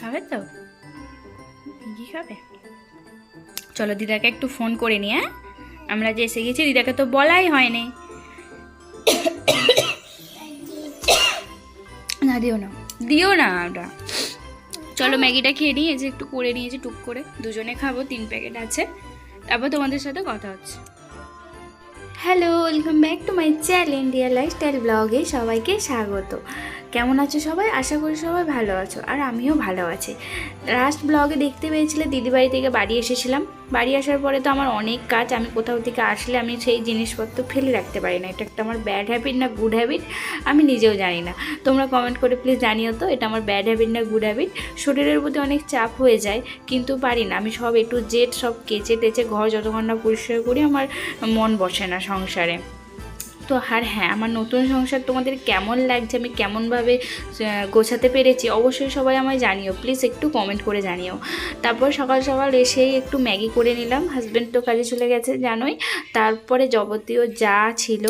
খাবে তো? ম্যাগি খাবে? চলো দিদাকে একটু ফোন করে নিয়ে হ্যাঁ? আমরা যে এসে গেছি, দিদাকে তো বলাই হয়নি। না, দিও না। দিও না আমরা চলো ম্যাগিটা খেয়ে নিই, এই যে একটু করে নিয়েছি টুক করে। দুজনে খাব, তিন প্যাকেট আছে। তারপর তোমাদের সাথে কথা হচ্ছে। Hello welcome back to my channel India lifestyle ব্লগে সবাইকে স্বাগত। কেমন আছো সবাই? আশা করি সবাই ভালো আছো আর আমিও ভালো আছি। লাস্ট ব্লগে দেখতে পেয়েছিলে দিদি বাড়ি থেকে বাড়ি এসেছিলাম। বাড়ি আসার পরে তো আমার অনেক কাজ, আমি কোথাও থেকে আসলে আমি সেই জিনিসপত্র ফেলে রাখতে পারি না। এটা একটা আমার ব্যাড হ্যাবিট না গুড হ্যাবিট আমি নিজেও জানি না। তোমরা কমেন্ট করে প্লিজ জানিও তো, এটা আমার ব্যাড হ্যাবিট না গুড হ্যাবিট শরীরের প্রতি অনেক চাপ হয়ে যায়, কিন্তু পারি না। আমি সব একটু জেড সব কেচে টেচে ঘর যতক্ষণ না পরিষ্কার করি, আমার মন বসে না সংসারে। তো আর হ্যাঁ আমার নতুন সংসার তোমাদের কেমন লাগছে? আমি কেমনভাবে গোছাতে পেরেছি অবশ্যই সবাই আমায় জানিও। প্লিজ একটু কমেন্ট করে জানিও। তারপর সকাল সকাল এসেই একটু ম্যাগি করে নিলাম। হাজব্যান্ড তো কাজে চলে গেছে জানোই। তারপরে যাবতীয় যা ছিল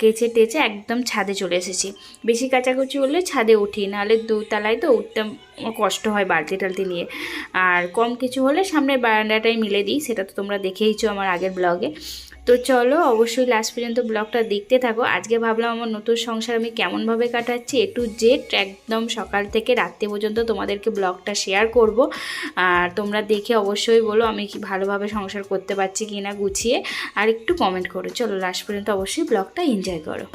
কেচে টেচে একদম ছাদে চলে এসেছি। বেশি কাচাকুচি হলে ছাদে উঠি, নাহলে দুতলায় তো উঠতে কষ্ট হয় বালতি টালতি নিয়ে। আর কম কিছু হলে সামনের বারান্দাটাই মিলে দিই, সেটা তো তোমরা দেখেইছো আমার আগের ব্লগে তো চলো অবশ্যই লাস্ট পর্যন্ত ব্লগটা দেখতে থাকো। আজকে ভাবলাম আমার নতুন সংসার আমি কেমনভাবে কাটাচ্ছি এ টু জেড একদম সকাল থেকে রাত্রি পর্যন্ত তোমাদেরকে ব্লগটা শেয়ার করব। আর তোমরা দেখে অবশ্যই বলো আমি কি ভালোভাবে সংসার করতে পারছি কি না গুছিয়ে। আর একটু কমেন্ট করো। চলো লাস্ট পর্যন্ত অবশ্যই ব্লগটা এনজয় করো।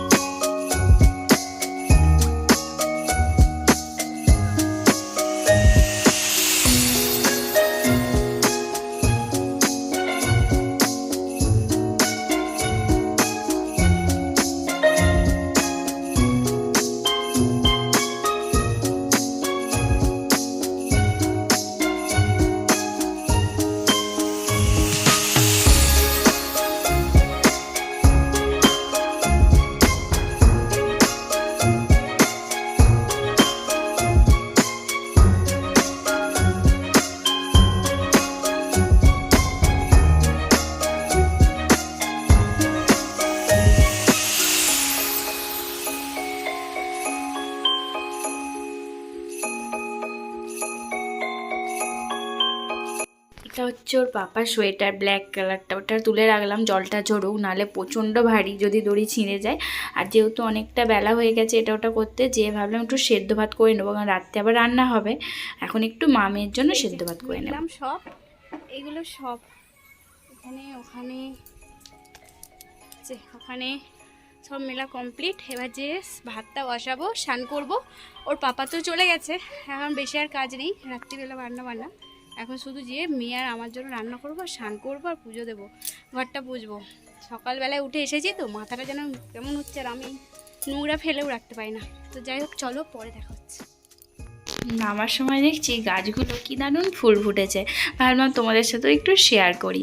এটা হচ্ছে ওর পাপার সোয়েটার ব্ল্যাক কালারটা ওটা তুলে রাখলাম জলটা ঝরুক নাহলে প্রচণ্ড ভারী যদি দড়ি ছিঁড়ে যায়। আর যেহেতু অনেকটা বেলা হয়ে গেছে এটা ওটা করতে যে ভাবলাম একটু সেদ্ধ ভাত করে নেব কারণ রাত্রে আবার রান্না হবে। এখন একটু মামের জন্য সেদ্ধ ভাত করে নেব। নিলাম সব এগুলো সব এখানে ওখানে ওখানে সব মেলা কমপ্লিট এবার যে ভাতটা বসাবো স্নান করব ওর পাপা তো চলে গেছে এখন বেশি আর কাজ নেই রাত্রিবেলা রান্না বান্না। এখন শুধু যে মেয়ে আর আমার জন্য রান্না করব, স্নান করব আর পুজো দেবো। ঘরটা পুজবো সকালবেলায় উঠে এসেছি তো, মাথাটা যেন কেমন হচ্ছে আর আমি নোংরা ফেলেও রাখতে পারি না। তো যাই হোক, চলো পরে দেখা হচ্ছে। নামার সময় দেখছি গাছগুলো কি দারুণ ফুল ফুটেছে। ভাবলাম তোমাদের সাথেও একটু শেয়ার করি।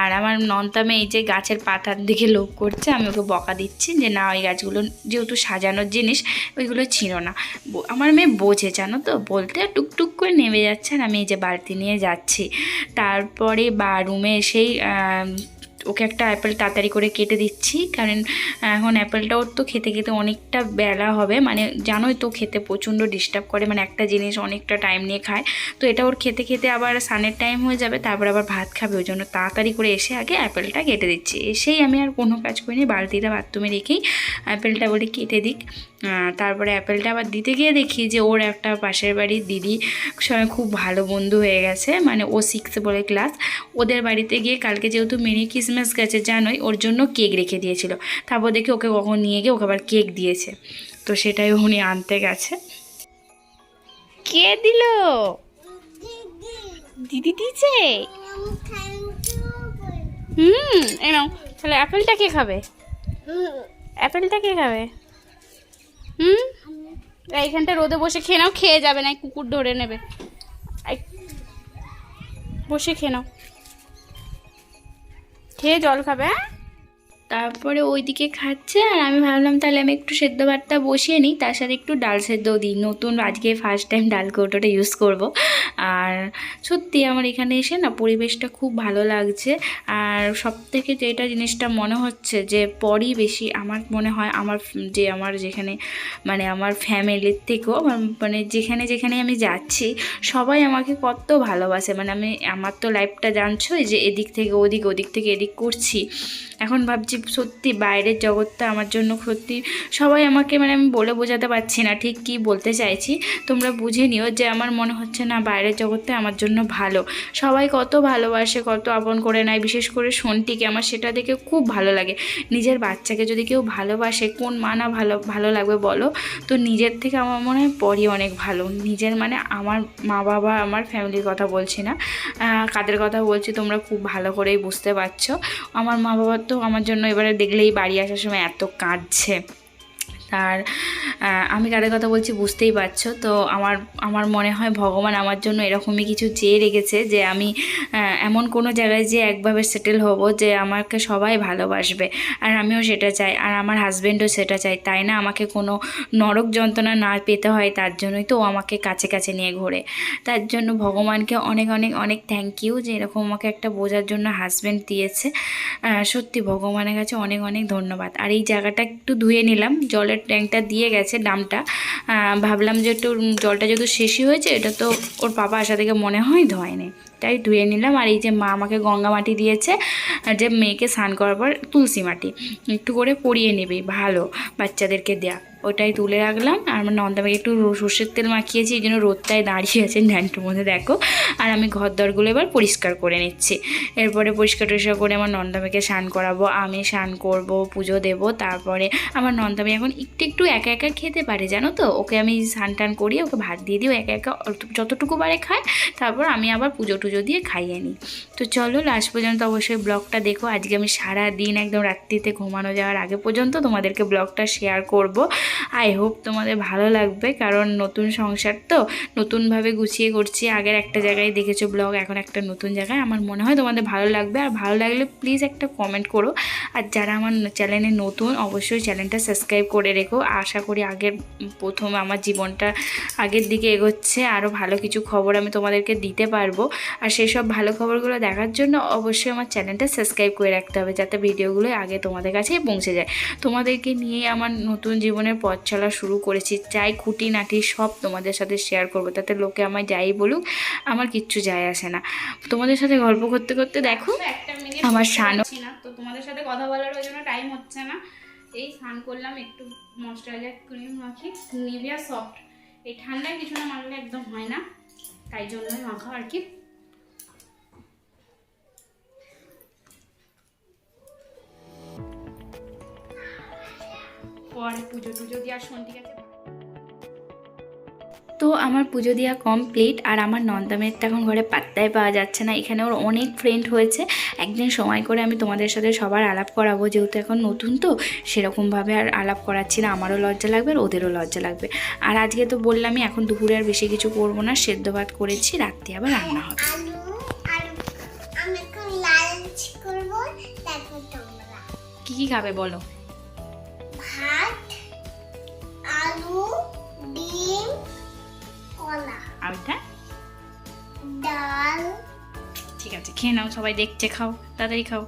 আর আমার নন্তামে এই যে গাছের পাতার দিকে লোভ করছে আমি ওকে বকা দিচ্ছি যে না ওই গাছগুলো যেহেতু সাজানোর জিনিস ওইগুলো ছিল না। আমার মেয়ে বোঝে জানো তো? বলতে টুকটুক করে নেমে যাচ্ছে আর আমি এই যে বালতি নিয়ে যাচ্ছি। তারপরে বা রুমে আম, ওকে একটা অ্যাপেল তাড়াতাড়ি করে কেটে দিচ্ছি। কারণ এখন অ্যাপেলটা ওর তো খেতে খেতে অনেকটা বেলা হবে। মানে জানোই তো খেতে প্রচণ্ড ডিস্টার্ব করে। মানে একটা জিনিস অনেকটা টাইম নিয়ে খায়। তো এটা ওর খেতে খেতে আবার সানের টাইম হয়ে যাবে। তারপর আবার ভাত খাবে। ওই জন্য তাড়াতাড়ি করে এসে আগে অ্যাপেলটা কেটে দিচ্ছি। এসেই আমি আর কোনো কাজ করিনি। বালতিটা বাথরুমে রেখেই অ্যাপেলটা বলে কেটে দিক। তারপরে অ্যাপেলটা আবার দিতে গিয়ে দেখি যে ওর একটা পাশের বাড়ির দিদি সঙ্গে খুব ভালো বন্ধু হয়ে গেছে মানে ও সিক্সে বলে ক্লাস ওদের বাড়িতে গিয়ে কালকে যেহেতু মিনি ক্রিসমাস গেছে জানোই ওর জন্য কেক রেখে দিয়েছিল। তারপর দেখি ওকে কখন নিয়ে গিয়ে ওকে আবার কেক দিয়েছে। তো সেটাই উনি আনতে গেছে। কে দিল? দিদি দিয়েছে? হুম এই নাও তাহলে অ্যাপেলটা কে খাবে? অ্যাপেলটা কে খাবে? হুম? এইখানটা রোদে বসে খেয়ে নাও, খেয়ে যাবে না কুকুর ধরে নেবে। বসে খেয়ে নাও। খেয়ে জল খাবে হ্যাঁ? তারপরে ওইদিকে খাচ্ছে আর আমি ভাবলাম তাহলে আমি একটু সেদ্ধ ভাতটা বসিয়ে নিই, তার সাথে একটু ডাল সেদ্ধও দিই। নতুন আজকে ফার্স্ট টাইম ডাল কৌটোটা ইউজ করব। আর সত্যি আমার এখানে এসে না পরিবেশটা খুব ভালো লাগছে। আর সব থেকে যেটা জিনিসটা মনে হচ্ছে যে পরই বেশি আমার মনে হয় আমার যে আমার যেখানে মানে আমার ফ্যামিলির থেকেও মানে যেখানে যেখানে আমি যাচ্ছি, সবাই আমাকে কত ভালোবাসে। মানে আমি, আমার তো লাইফটা জানছোই যে এদিক থেকে ওদিক ওদিক থেকে এদিক করছি। এখন ভাবছি সত্যি বাইরের জগৎটা আমার জন্য সত্যি সবাই আমাকে মানে আমি বলে বোঝাতে পারছি না, ঠিক কি বলতে চাইছি? তোমরা বুঝে নিও যে আমার মনে হচ্ছে না বাইরের জগৎটা আমার জন্য ভালো। সবাই কত ভালোবাসে, কত আপন করে নেয়, বিশেষ করে সন্টিকে। আমার সেটা দেখে খুব ভালো লাগে। নিজের বাচ্চাকে যদি কেউ ভালোবাসে, কোন মা না ভালো ভালো লাগবে বলো? তো নিজের থেকে আমার মনে হয় পরই অনেক ভালো। নিজের মানে আমার মা বাবা আমার ফ্যামিলির কথা বলছি না। কাদের কথা বলছি তোমরা খুব ভালো করেই বুঝতে পারছ। আমার মা বাবা তো আমার জন্য এবারে দেখলেই বাড়ি আসার সময় এত কাঁদছে। আর আমি কাদের কথা বলছি বুঝতেই পারছ। তো আমার আমার মনে হয় ভগবান আমার জন্য এরকমই কিছু চেয়ে রেখেছে যে আমি এমন কোনো জায়গায় যে একভাবে সেটেল হব যে আমাকে সবাই ভালোবাসবে। আর আমিও সেটা চাই, আর আমার হাজব্যান্ডও সেটা চাই। তাই না? আমাকে কোনো নরক যন্ত্রণা না পেতে হয় তার জন্যই তো আমাকে কাছে কাছে নিয়ে ঘোরে। তার জন্য ভগবানকে অনেক অনেক অনেক থ্যাংক ইউ যে এরকম আমাকে একটা বোঝার জন্য হাজব্যান্ড দিয়েছে। সত্যি ভগবানের কাছে অনেক অনেক ধন্যবাদ। আর এই জায়গাটা একটু ধুয়ে নিলাম জলের ট্যাঙ্কটা দিয়ে গেছে ডামটা। ভাবলাম যে একটু জলটা যেহেতু শেষই হয়েছে, এটা তো ওর পাপা আসা থেকে মনে হয় ধোয়নি। তাই ধুয়ে নিলাম। আর এই যে মা আমাকে গঙ্গা মাটি দিয়েছে যে মেয়েকে স্নান করার পর তুলসী মাটি, একটু করে পরিয়ে নেবে, ভালো বাচ্চাদেরকে দেয়া। ওটাই তুলে রাখলাম। আর আমার নন্দাবাকে একটু সর্ষের তেল মাখিয়েছি, এই জন্য রোদটায় দাঁড়িয়ে আছে ন্যান্টোর মধ্যে, দেখো। আর আমি ঘর দরগুলো এবার পরিষ্কার করে নিচ্ছি। এরপরে পরিষ্কার টরিষ্কার করে আমার নন্দাবাকে স্নান করাবো। আমি স্নান করব, পুজো দেব, তারপরে আমার নন্দাবাই এখন একটু একটু একা একা খেতে পারে, জানো তো? ওকে আমি স্নান টান করি ওকে ভাত দিয়ে দিই একা একা যতটুকু পারে খায়। তারপর আমি আবার পুজো টুজো দিয়ে খাইয়ে নিই। তো চলো লাস্ট পর্যন্ত অবশ্যই ব্লগটা দেখো। আজকে আমি সারা দিন একদম রাত্রিতে ঘুমানো যাওয়ার আগে পর্যন্ত তোমাদেরকে ব্লগটা শেয়ার করব। আই হোপ তোমাদের ভালো লাগবে, কারণ নতুন সংসার তো, নতুনভাবে গুছিয়ে করছি। আগের একটা জায়গায় দেখেছ ব্লগ, এখন একটা নতুন জায়গায়। আমার মনে হয় তোমাদের ভালো লাগবে, আর ভালো লাগলে প্লিজ একটা কমেন্ট করো। আর যারা আমার চ্যানেলে নতুন, অবশ্যই চ্যানেলটা সাবস্ক্রাইব করে রেখো। আশা করি আগের প্রথম আমার জীবনটা আগের দিকে এগোচ্ছে আরও ভালো কিছু খবর আমি তোমাদেরকে দিতে পারব। আর সেই সব ভালো খবরগুলো দেখার জন্য অবশ্যই আমার চ্যানেলটা সাবস্ক্রাইব করে রাখতে হবে, যাতে ভিডিওগুলো আগে তোমাদের কাছে পৌঁছে যায়। তোমাদেরকে নিয়ে আমার নতুন জীবনের পথ চলা শুরু করেছি চাই খুঁটিনাটি সব তোমাদের সাথে শেয়ার করব। তাতে লোকে আমায় যাই বলুক আমার কিচ্ছু যায় আসে না। তোমাদের সাথে গল্প করতে করতে দেখো আমার স্নানও- তো তোমাদের সাথে কথা বলার ওই জন্য টাইম হচ্ছে না। এই স্নান করলাম একটু ময়শ্চারাইজার ক্রিম মাখি নিভিয়া সফট এই ঠান্ডায় কিছু না মাখলে একদম হয় না তাই জন্যই মাখা আর কি। পরে পুজো টুজো দিয়ে আর সন্ধ্যে গেছে তো আমার পুজো দেওয়া কমপ্লিট আর আমার নন্দামের তো এখন ঘরে পাত্তায় পাওয়া যাচ্ছে না। এখানে ওর অনেক ফ্রেন্ড হয়েছে। একদিন সময় করে আমি তোমাদের সাথে সবার আলাপ করাবো যেহেতু এখন নতুন তো সেরকমভাবে আর আলাপ করাচ্ছি না। আমারও লজ্জা লাগবে আর ওদেরও লজ্জা লাগবে। আর আজকে তো বললামই এখন দুপুরে আর বেশি কিছু করব না। সেদ্ধ ভাত করেছি রাত্রে আবার রান্না হবে। কী কী খাবে বলো? আর ডাল। ঠিক আছে খেয়ে নাও সবাই দেখছে খাও তাড়াতাড়ি খাও।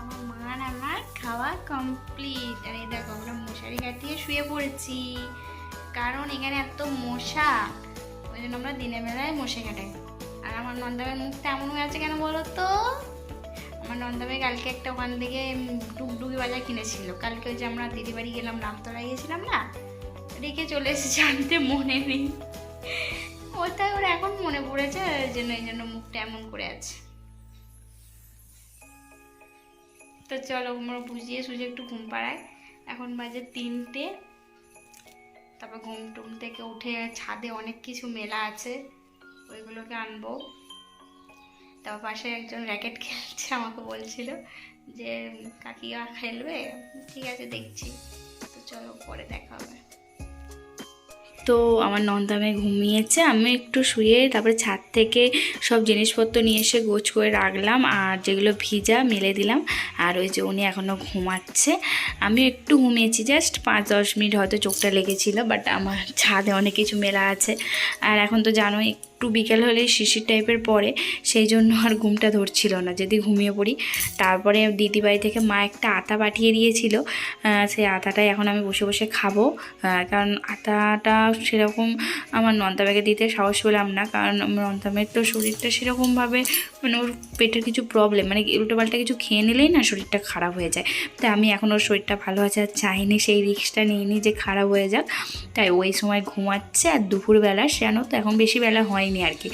আমার মার আমার খাওয়া কমপ্লিট আর এই দেখো আমরা মশারি কাটিয়ে শুয়ে পড়েছি। কারণ এখানে এত মশা ওই জন্য আমরা দিনের বেলায় মশা কাটাই আর আমার নন্দাবের মুখটা এমন হয়ে আছে কেন বলো তো? আমার নন্দাবে কালকে একটা ওখান থেকে ডুগডুগি বাজার কিনেছিল। কালকে ওই যে আমরা দিদি বাড়ি গেলাম রামতলা গেছিলাম না? রেখে চলে এসেছি আনতে মনে নেই। ওটাই ওর এখন মনে পড়েছে ওই জন্য এই জন্য মুখটা এমন করে আছে। তো চলো আমরা বুঝিয়ে সুঝে একটু ঘুম পাড়ায়। এখন বাজে তিনটে। তারপর ঘুম টুম থেকে উঠে ছাদে অনেক কিছু মেলা আছে, ওইগুলোকে আনব। তারপর পাশে একজন র্যাকেট খেলছে, আমাকে বলছিল যে কাকিয়া খেলবে? ঠিক আছে, দেখছি। তো চলো, পরে দেখা হবে। তো আমার নন্দামে ঘুমিয়েছে আমি একটু শুয়ে তারপরে ছাদ থেকে সব জিনিসপত্র নিয়ে এসে গোছ করে রাখলাম আর যেগুলো ভিজা মেলে দিলাম আর ওই যে উনি এখনও ঘুমাচ্ছে। আমি একটু ঘুমিয়েছি, জাস্ট পাঁচ দশ মিনিট হয়তো চোখটা লেগেছিলো, বাট আমার ছাদে অনেক কিছু মেলা আছে। আর এখন তো জানোই একটু বিকেল হলে শিশির টাইপের পরে সেই জন্য আর ঘুমটা ধরছিল না। যদি ঘুমিয়ে পড়ি, তারপরে দিদি বাড়ি থেকে মা একটা আতা পাঠিয়ে দিয়েছিল। সেই আতাটাই এখন আমি বসে বসে খাব। কারণ আতাটা সেরকম আমার নন্দাবাকে দিতে সাহস পেলাম না। কারণ নন্দামের তো শরীরটা সেরকমভাবে মানে ওর পেটের কিছু প্রবলেম মানে উল্টোপাল্টা কিছু খেয়ে নিলেই না শরীরটা খারাপ হয়ে যায়। তাই আমি এখন ওর শরীরটা ভালো আছে আর চাইনি, সেই রিস্কটা নিইনি যে খারাপ হয়ে যাক। তাই ওই সময় ঘুমাচ্ছে আর দুপুরবেলা, সে জানো তো এখন বেশি বেলা হয়নি আর কি।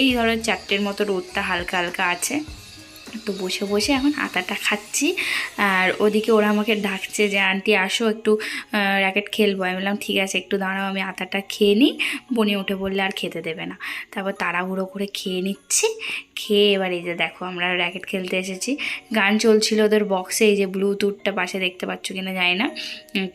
এই ধরো চারটের মতো রোদটা হালকা হালকা আছে। তো বসে বসে এখন আটাটা খাচ্ছি। আর ওদিকে ওরা আমাকে ডাকছে যে, আন্টি, আসো একটু র্যাকেট খেলব। আমি বললাম, ঠিক আছে, একটু দাঁড়াও, আমি আটাটা খেয়ে নিই। বনে উঠে বললে, আর খেতে দেবে না। তারপর তাড়াহুড়ো করে খেয়ে নিচ্ছি। খেয়ে এবার এই যে দেখো, আমরা র্যাকেট খেলতে এসেছি। গান চলছিল ওদের বক্সে এই যে ব্লুটুথটা পাশে দেখতে পাচ্ছ কিনা জানি না।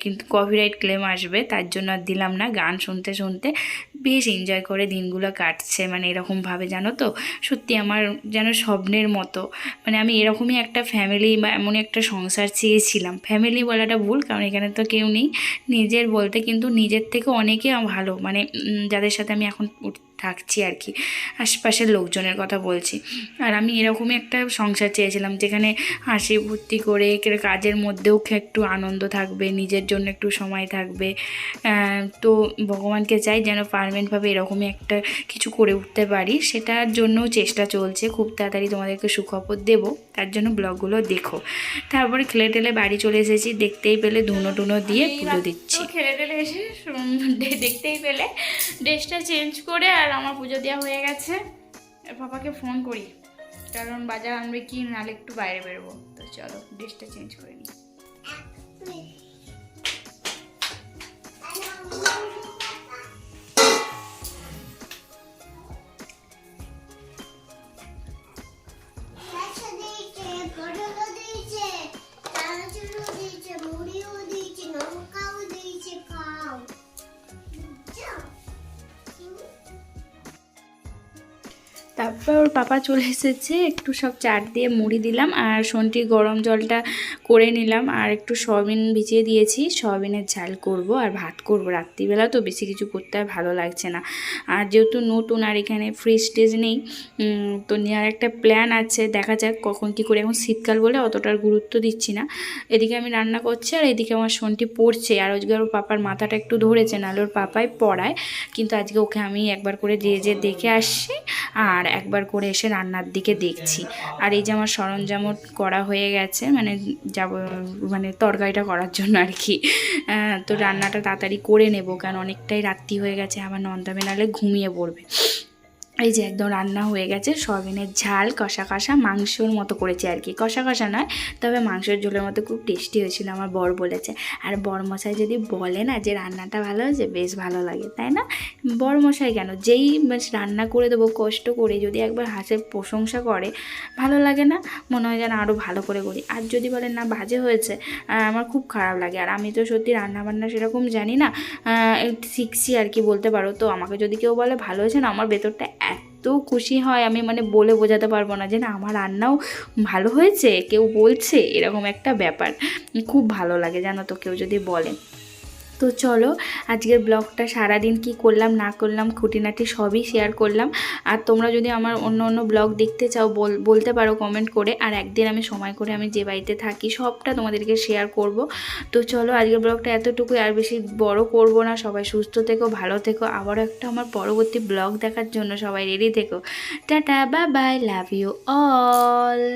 কিন্তু কপিরাইট ক্লেম আসবে, তার জন্য আর দিলাম না। গান শুনতে শুনতে বেশ এনজয় করে দিনগুলো কাটছে মানে এরকমভাবে জানো তো? সত্যি আমার যেন স্বপ্নের মতো। মানে আমি এরকমই একটা ফ্যামিলি বা এমনই একটা সংসার চেয়েছিলাম। ফ্যামিলি বলাটা ভুল, কারণ এখানে তো কেউ নেই। নিজের বলতে কিন্তু নিজের থেকে অনেকে ভালো। মানে যাদের সাথে আমি এখন থাকছি আর কি। আশপাশের লোকজনের কথা বলছি। আর আমি এরকমই একটা সংসার চেয়েছিলাম যেখানে হাসি ভর্তি করে কাজের মধ্যেও একটু আনন্দ থাকবে নিজের জন্য একটু সময় থাকবে। তো ভগবানকে চাই যেন পারমানেন্টভাবে এরকমই একটা কিছু করে উঠতে পারি। সেটার জন্যও চেষ্টা চলছে। খুব তাড়াতাড়ি তোমাদেরকে সুখবর দেবো। তার জন্য ব্লগগুলো দেখো। তারপরে খেলে টেলে বাড়ি চলে এসেছি। দেখতেই পেলে ধুনো টুনো দিয়ে পুজো দিচ্ছি। খেলে টেলে এসে দেখতেই পেলে। ড্রেসটা চেঞ্জ করে আর আমার পুজো দেওয়া হয়ে গেছে। পাপাকে ফোন করি। কারণ বাজার আনবে কি নাহলে একটু বাইরে বেরোবো। তো চলো ড্রেসটা চেঞ্জ করে নিই। তারপর ওর পাপা চলে এসেছে, একটু সব চাট দিয়ে মুড়ি দিলাম আর সন্টি গরম জলটা করে নিলাম আর একটু সয়াবিন ভিজিয়ে দিয়েছি। সয়াবিনের ঝাল করব আর ভাত করব। রাত্রিবেলা তো বেশি কিছু করতে আর ভালো লাগছে না। আর যেহেতু নতুন আর এখানে ফ্রিজ টেজ নেই তো নেওয়ার একটা প্ল্যান আছে। দেখা যাক কখন কি করে। এখন শীতকাল বলে অতটা আর গুরুত্ব দিচ্ছি না। এদিকে আমি রান্না করছি আর এদিকে আমার সন্টি পড়ছে। আর আজকে ওর পাপার মাথাটা একটু ধরেছে, নাহলে ওর পাপাই পড়ায়। কিন্তু আজকে ওকে আমি একবার করে যেয়ে যে দেখে আসছি। আর একবার করে এসে রান্নার দিকে দেখছি। আর এই যে আমার সরঞ্জামও করা হয়ে গেছে মানে যাব মানে তরকারিটা করার জন্য আর কি। তো রান্নাটা তাড়াতাড়ি করে নেব, কারণ অনেকটাই রাত্রি হয়ে গেছে, আবার নন্দা বেনালে ঘুমিয়ে পড়বে। এই যে একদম রান্না হয়ে গেছে, সয়াবিনের ঝাল, কষা কষা, মাংসর মতো করেছে আর কি। কষা কষা নয়, তবে মাংসের ঝোলের মতো খুব টেস্টি হয়েছিল, আমার বর বলেছে। আর বর মশাই যদি বলে না যে রান্নাটা ভালো হয়েছে, বেশ ভালো লাগে, তাই না? বর মশাই কেন? যেই রান্না করে দেবো, কষ্ট করে যদি একবার হাসে প্রশংসা করে, ভালো লাগে না? মনে হয় যেন আরও ভালো করে করি। আর যদি বলে না, বাজে হয়েছে আমার খুব খারাপ লাগে। আর আমি তো সত্যি রান্না বান্না সেরকম জানি না শিখছি আর কি বলতে পারো। তো আমাকে যদি কেউ বলে ভালো হয়েছে না, আমার ভেতরটা এত খুশি হয়, আমি মানে বলে বোঝাতে পারব না যে না, আমার রান্নাও ভালো হয়েছে, কেউ বলছে, এরকম একটা ব্যাপার। খুব ভালো লাগে জানো তো, কেউ যদি বলে। তো চলো, আজকের ব্লগটা সারাদিন কি করলাম, না করলাম, খুঁটিনাটি সবই শেয়ার করলাম। আর তোমরা যদি আমার অন্য অন্য ব্লগ দেখতে চাও, বল- বলতে পারো কমেন্ট করে। আর একদিন আমি সময় করে আমি যে বাড়িতে থাকি, সবটা তোমাদেরকে শেয়ার করব। তো চলো, আজকের ব্লগটা এতটুকুই। আর বেশি বড় করব না। সবাই সুস্থ থেকো, ভালো থেকো। আবারও একটা আমার পরবর্তী ব্লগ দেখার জন্য সবাই রেডি থেকো। Tata bye bye love you all